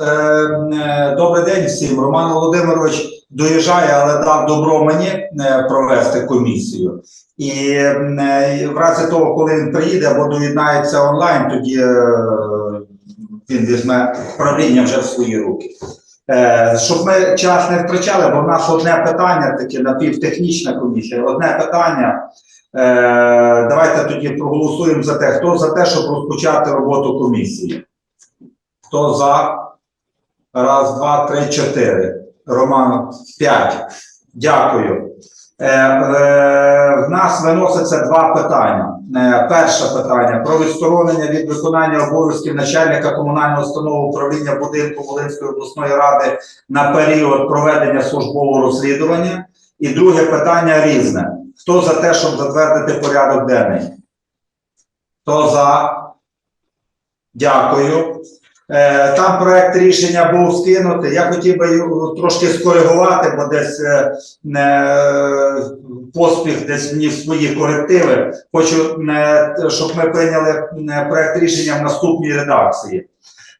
Е, е, Добрий день всім. Роман Володимирович доїжджає, але дав добро мені е, провести комісію. І в разі того, коли він приїде або доєднається онлайн, тоді він візьме правління вже в свої руки. Щоб ми час не втрачали, бо в нас одне питання, таке напівтехнічна комісія, одне питання. Давайте тоді проголосуємо за те, хто за те, щоб розпочати роботу комісії. Хто за? Раз, два, три, чотири. Роман, п'ять. Дякую. Е, е, в нас виноситься два питання. Е, перше питання про відсторонення від виконання обов'язків начальника комунального установи управління будинку Волинської обласної ради на період проведення службового розслідування. І друге питання різне. Хто за те, щоб затвердити порядок денний? Хто за? Дякую. Е, Там проект рішення був скинутий. Я хотів би його трошки скоригувати, бо десь е, е, поспіх десь вніс свої корективи. Хочу, е, щоб ми прийняли проект рішення в наступній редакції.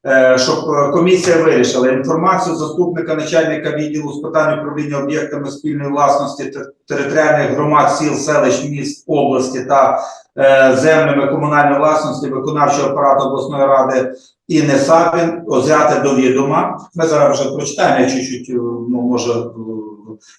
Е, Щоб е, комісія вирішила інформацію заступника начальника відділу з питань управління об'єктами спільної власності територіальних громад сіл, селищ, міст області та е, землями комунальної власності виконавчого апарату обласної ради і не Сабін взяти до відома. Ми зараз вже прочитаємо, я чуть-чуть, ну, може,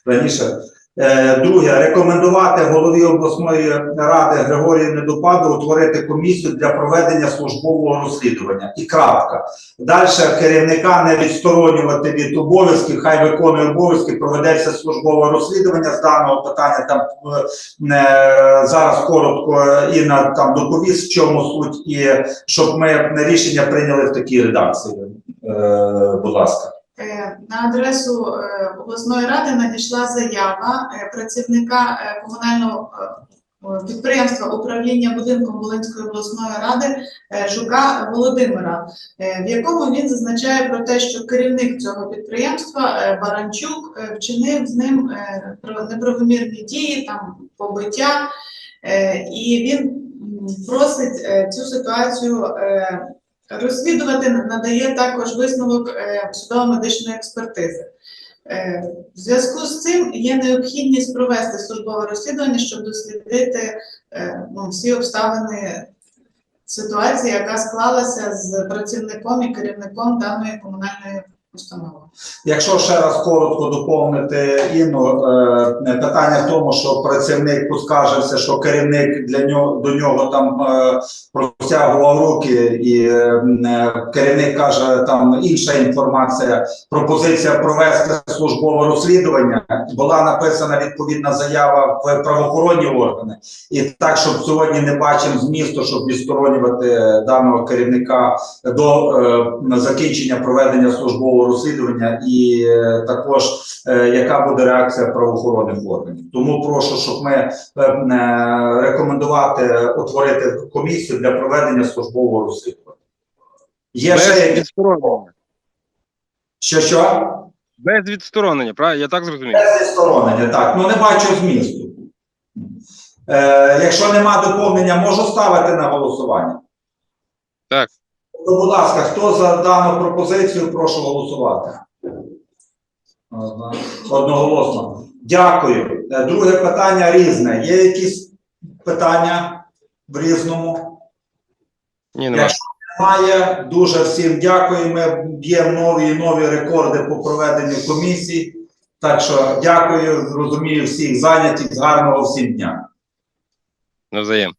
раніше. Е, Друге, рекомендувати голові обласної ради Григорію Недопаду утворити комісію для проведення службового розслідування. І крапка. Далі керівника не відсторонювати від обов'язків, хай виконує обов'язки, проведеться службове розслідування з даного питання. Там е, е, зараз коротко Інна там доповість, в чому суть, і щоб ми рішення прийняли в такій редакції. Е, будь ласка. Е, На адресу е, обласної ради надійшла заява е, працівника комунального підприємства управління будинком Волинської обласної ради Жука Володимира, в якому він зазначає про те, що керівник цього підприємства Баранчук вчинив з ним неправомірні дії, там побиття, і він просить цю ситуацію. Розслідувати надає також висновок е, судово-медичної експертизи. Е, в зв'язку з цим є необхідність провести службове розслідування, щоб дослідити е, ну, всі обставини ситуації, яка склалася з працівником і керівником даної комунальної Якщо ще раз коротко доповнити Інну, е, питання в тому, що працівник поскаржився, що керівник для нього до нього там е, простягував руки, і е, керівник каже, там інша інформація. Пропозиція провести службове розслідування. Була написана відповідна заява в правоохоронні органи, і так, щоб сьогодні не бачимо змісту, щоб відсторонювати даного керівника до закінчення проведення службового розслідування, і е, також е, яка буде реакція правоохоронних органів. Тому прошу, щоб ми е, рекомендувати утворити комісію для проведення службового розслідування. Є Без ще відсторонення. що що? Без відсторонення, правильно? Я так зрозумів. Без відсторонення, так. Ну не бачу змісту. Е, якщо нема доповнення, можу ставити на голосування. Так. Ну, будь ласка, хто за дану пропозицію, прошу голосувати. Одноголосно. Дякую. Е, Друге питання різне. Є якісь питання в різному? Ні, нема. Якщо немає, дуже всім дякую. Ми б'ємо нові і нові рекорди по проведенню комісій. Так що дякую, розумію всіх зайнятих. Гарного всім дня. Навзаєм.